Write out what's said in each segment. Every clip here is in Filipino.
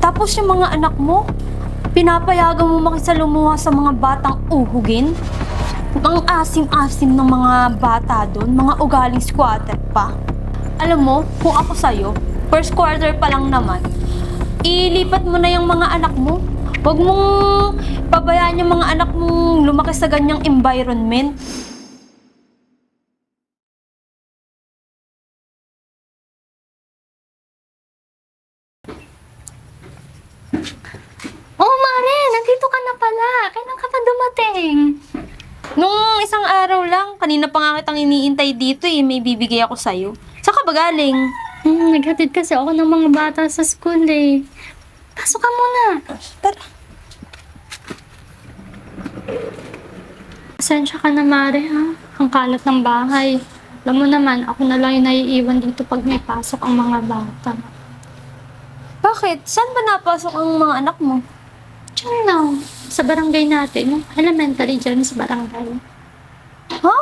Tapos yung mga anak mo, pinapayagan mo makisalumuha sa mga batang uhugin? Ang asim-asim ng mga bata doon, mga ugaling squatter pa. Alam mo, kung ako sa'yo, first quarter pa lang naman, ilipat mo na yung mga anak mo. Huwag mong pabayaan yung mga anak mong lumaki sa ganyang environment. Oh, Mare, nandito ka na pala. Kailan ka pa dumating? Nung isang araw lang, kanina pa nga kitang iniintay dito eh, may bibigay ako sa'yo. Saka ba galing? Hmm, naghatid kasi ako ng mga bata sa school eh. Pasok ka muna. Tara. Pasensya ka na, Mare, ha? Ang kalat ng bahay. Alam mo naman, ako na lang yung naiiwan dito pag may pasok ang mga bata. Bakit? Saan ba napasok ang mga anak mo? Diyan lang, sa barangay natin, yung elementary dyan sa barangay. Ha?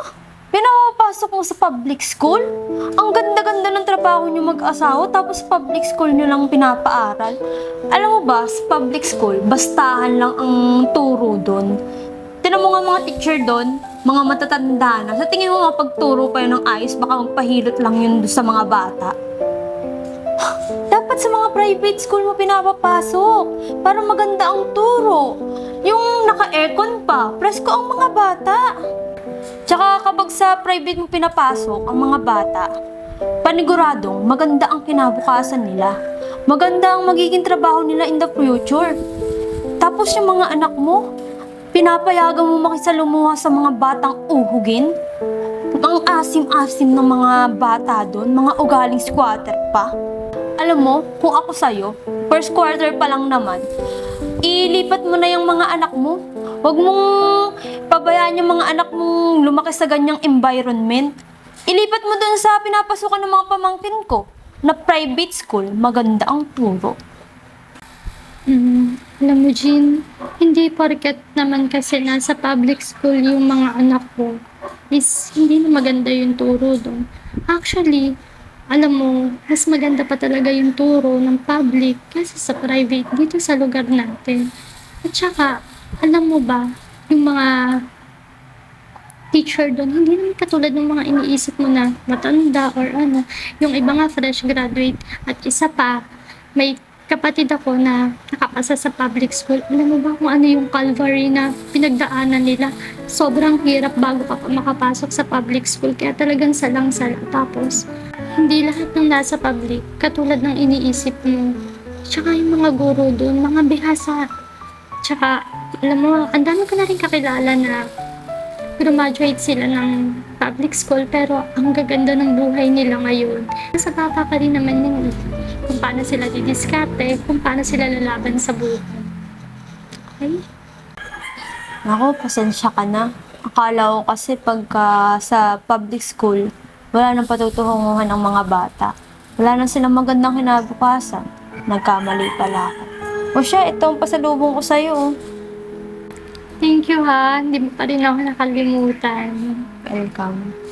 Pinapapasok mo sa public school? Ang ganda-ganda ng trabaho niyo mag-asawa tapos public school niyo lang pinapaaral. Alam mo ba, sa public school, bastahan lang ang turo doon. Tinan mo nga mga teacher doon, mga matatanda na. Sa tingin mo mapagturo pa yun ng ayos, baka magpahilot lang yun doon sa mga bata. Dapat sa mga private school mo pinapapasok para maganda ang turo. Yung naka-aircon pa, presko ang mga bata. Tsaka kapag sa private mo pinapasok ang mga bata, paniguradong maganda ang kinabukasan nila. Maganda ang magiging trabaho nila in the future. Tapos yung mga anak mo, pinapayagan mo makisalumuha sa mga batang uhugin. Ang asim-asim ng mga bata doon, mga ugaling squatter pa. Alam mo, kung ako sa'yo, first quarter pa lang naman, ilipat mo na yung mga anak mo. Huwag mong pabayaan yung mga anak mong lumaki sa ganyang environment. Ilipat mo dun sa pinapasukan ng mga pamangkin ko na private school, maganda ang turo. Hmm, alam mo, Jean, hindi porket naman kasi nasa public school yung mga anak ko is hindi na maganda yung turo doon. Actually, alam mo, mas maganda pa talaga yung turo ng public kasi sa private dito sa lugar natin. At saka, alam mo ba, yung mga teacher doon, hindi naman katulad ng mga iniisip mo na matanda or ano. Yung iba nga fresh graduate at isa pa, may kapatid ako na nakapasa sa public school. Alam mo ba kung ano yung calvary na pinagdaanan nila? Sobrang hirap bago ka pa makapasok sa public school. Kaya talagang salang-sala. Tapos, hindi lahat ng nasa public katulad ng iniisip mo. Tsaka yung mga guro doon, mga bihasa. Tsaka, alam mo, ang dami ko na rin kakilala na graduate sila ng public school pero ang gaganda ng buhay nila ngayon. Nasa bata pa rin naman yun. Kung paano sila didiskarte, kung paano sila lalaban sa buhay. Okay? Ako, pasensya ka na. Akala ko kasi pagka sa public school, wala nang patutuhunguhan ng mga bata. Wala nang silang magandang kinabukasan. Nagkamali pala ako. O siya, ito ang pasalubong ko sa'yo. oh. Thank you ha. Hindi mo pa rin ako nakalimutan. Welcome.